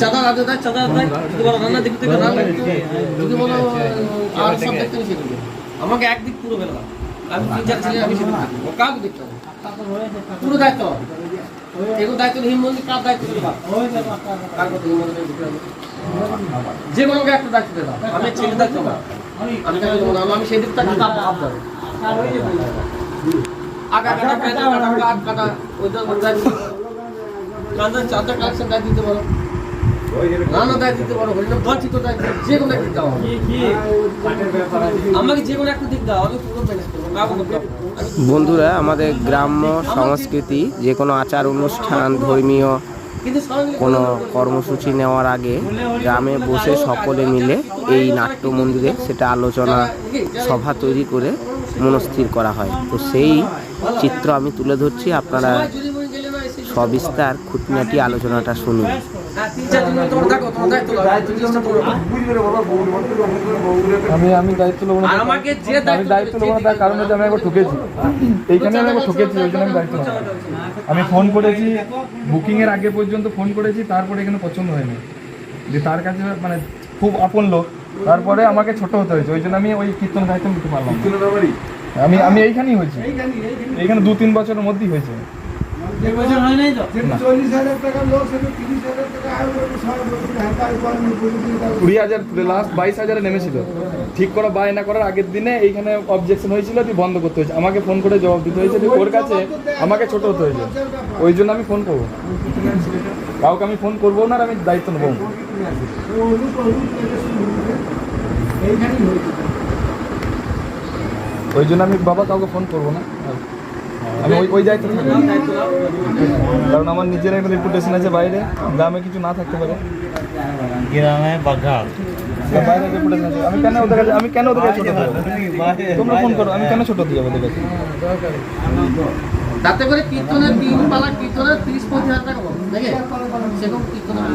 চাঁদা রাজা দেয় চাঁদা দেয় যদি বলো রান্না দিক থেকে রান্না যদি বলো আর সব দেখতে নিষেধ করবে আমাকে একদিক পুরো বেলা আমি তিন চার ছেলে আমি সেদিক দেখব। ও কাউকে দেখতে হবে পুরো দায়িত্ব। এগুলো দায়িত্ব হিম মন্দির কার দায়িত্ব দেবে কার কথা হিম? যে কোনো একটা দায়িত্ব দেবে আমি ছেলে দায়িত্ব না আমি দেবো না? আমি সেই দিকটা কাপ দেবো। আগা কাটা পেঁচা কাটা ওইটা চাঁদা কালেকশন দায়িত্ব দিতে পারো। রান্না দায়িত্ব দিতে পারো হরিনাম বাঞ্ছিত দায়িত্ব যে কোনো একটা দাও আমাকে। যে কোনো একটা দিক দাও আমি পুরো ম্যানেজ করব কাউকে করতে হবে না। আমি বন্ধুরা আমাদের গ্রাম্য সংস্কৃতি যে কোনো আচার অনুষ্ঠান ধর্মীয় কোনো কর্মসূচি নেওয়ার আগে গ্রামে বসে সকলে মিলে এই নাট্য মন্দিরে সেটা আলোচনা সভা তৈরি করে মনস্থির করা হয়। তো সেই চিত্র আমি তুলে ধরছি আপনারা সবিস্তার খুঁটিনাটি আলোচনাটা শুনুন। আমি আমি দায়িত্ব নেব না আমাকে যে আমি দায়িত্ব নেব না তার কারণ হচ্ছে আমি একবার ঠকেছি। এইখানে আমি একবার ঠকেছি ওই জন্য আমি দায়িত্ব নেব আমি ফোন করেছি বুকিং এর আগে পর্যন্ত ফোন করেছি তারপরে এখানে পছন্দ হয়নি। যে তার কাছে মানে খুব আপন লোক তারপরে আমাকে ছোট হতে হয়েছে ওই জন্য আমি ওই কীর্তন দায়িত্ব নিতে পারলাম আমি আমি এইখানেই হয়েছি। এইখানে দু তিন বছরের মধ্যেই হয়েছে। না। কুড়ি হাজার লাস্ট বাইশ হাজারে নেমেছিল। ঠিক করা বায়না করার আগের দিনে এইখানে অবজেকশন হয়েছিল তুই বন্ধ করতে হয়েছে। আমাকে ফোন করে জবাব দিতে হয়েছে যে ওর কাছে আমাকে ছোট হতে হয়েছে। ওই জন্য আমি ফোন করব। কাউকে আমি ফোন করব না আর আমি দায়িত্ব নেব। ওই জন্য আমি বাবা কাউকে ফোন করব না। আমি ওই ওই দায়িত্ব থাকব কারণ আমার নিজের একটা রেপুটেশন আছে বাইরে গ্রামে কিছু না থাকতে পারে। গ্রামে বাইরে আছে। আমি কেন ওদের কাছে আমি কেন ওদের কাছে ছোট? তোমরা ফোন করো আমি কেন ছোট যাব ওদের কাছে? তাতে করে কীর্তনের তিন পালা কীর্তনের তিরিশ পঁচিশ হাজার টাকা পাবো দেখে সেরকম কীর্তনের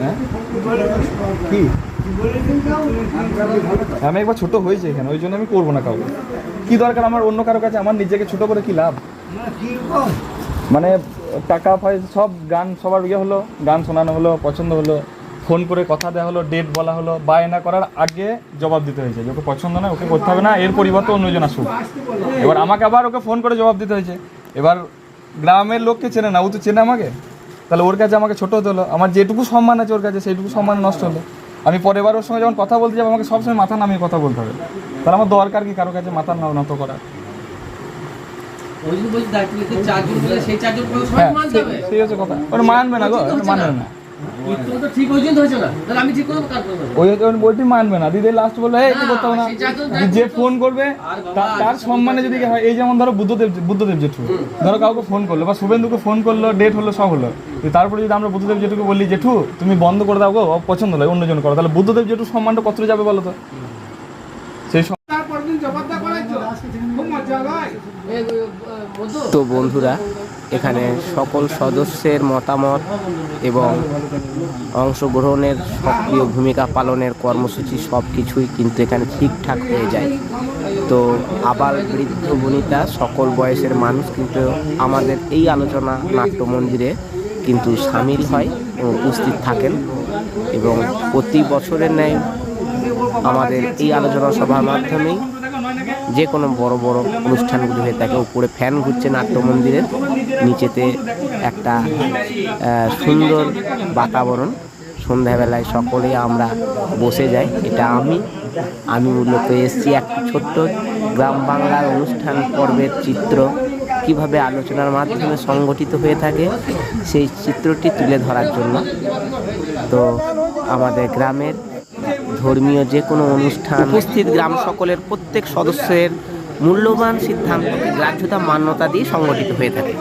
হ্যাঁ? কি? আমি একবার ছোট হয়েছে এখানে ওই জন্য আমি করব না কাউকে। কি দরকার আমার অন্য কারও কাছে? আমার নিজেকে ছোট করে কি লাভ? মানে টাকা পয়সা সব গান সবার ইয়ে হলো গান শোনানো হলো পছন্দ হলো ফোন করে কথা দেওয়া হলো ডেট বলা হলো বায়না করার আগে জবাব দিতে হয়েছে। যে ওকে পছন্দ না ওকে করতে হবে না এর পরিবর্তে অন্যজন আসুক। এবার আমাকে আবার ওকে ফোন করে জবাব দিতে হয়েছে। এবার গ্রামের লোককে চেনে না ও তো চেনে আমাকে। তাহলে ওর কাছে আমাকে ছোট হতে হলো। আমার যেটুকু সম্মান আছে ওর কাছে সেইটুকু সম্মান নষ্ট হলো। আমি পরের বার ওর সঙ্গে যখন কথা বলতে যাব আমাকে সবসময় মাথা নামিয়ে কথা বলতে হবে। তাহলে আমার দরকার কি কারও কাছে মাথা না নত করা হ্যাঁ সেই- হচ্ছে কথা। ওটা মানবে না গো মানবে না। মানবে না দিদি লাস্ট বলবে যে ফোন করবে তার সম্মানে যদি হয় এই যেমন ধরো বুদ্ধদেব বুদ্ধদেব জেঠু ধরো কাউকে ফোন করল বা শুভেন্দুকে ফোন করল ডেট হলো সব হলো তারপরে যদি আমরা বুদ্ধদেব জেঠুকে বলি জেঠু তুমি বন্ধ করে দাও গো পছন্দ নয় অন্যজন করো তাহলে বুদ্ধদেব জেঠু সম্মানটা কত যাবে বলো তো সেই সম- এই, ওই, আহ, মধু তো বন্ধুরা, এখানে সকল সদস্যের মতামত এবং অংশগ্রহণের সক্রিয় ভূমিকা পালনের কর্মসূচি সব কিছুই কিন্তু এখানে ঠিকঠাক হয়ে যায়। তো আবার বৃদ্ধ বনিতা, সকল বয়সের মানুষ কিন্তু আমাদের এই আলোচনা নাট্য মন্দিরে কিন্তু সামিল হয় এবং উপস্থিত থাকেন এবং প্রতি বছরের ন্যায় আমাদের এই আলোচনা সভার মাধ্যমেই যে কোনো বড় বড় অনুষ্ঠানগুলি হয়ে থাকে, উপরে ফ্যান ঘুরছে নাট্য মন্দিরের নিচেতে একটা সুন্দর বাতাবরণ। সন্ধ্যাবেলায় সকলেই আমরা বসে যাই, এটা আমি আমি মূলত এসছি এক ছোট্ট গ্রাম বাংলার অনুষ্ঠান পর্বের চিত্র। কীভাবে আলোচনার মাধ্যমে সংগঠিত হয়ে থাকে, সেই চিত্রটি তুলে ধরার জন্য। তো আমাদের গ্রামের ধর্মীয় যে কোনো অনুষ্ঠান, উপস্থিত গ্রাম সকলের প্রত্যেক সদস্যের মূল্যবান সিদ্ধান্তকে গ্রাহ্যতা, মান্যতা দিয়ে সংগঠিত হয়ে থাকে।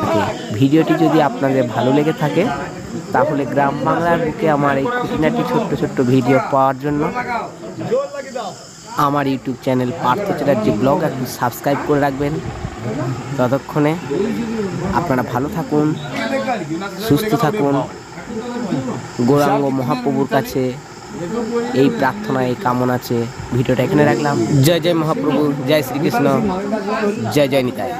ভিডিওটি যদি আপনাদের ভালো লেগে থাকে, তাহলে গ্রাম বাংলার বুকে আমার এই খুঁটিনাটি ছোট্ট ছোট্ট ভিডিও পাওয়ার জন্য আমার YouTube channel Partha Chatterjee blog একটু সাবস্ক্রাইব করে রাখবেন। ততক্ষণে আপনারা ভালো থাকুন, সুস্থ থাকুন। গৌরাঙ্গ মহাপ্রভুর কাছে এই প্রার্থনা এই কামনা আছে ভিডিওটা এখানে রাখলাম। জয় জয় মহাপ্রভু, জয় শ্রীকৃষ্ণ, জয় জয় নিতাই।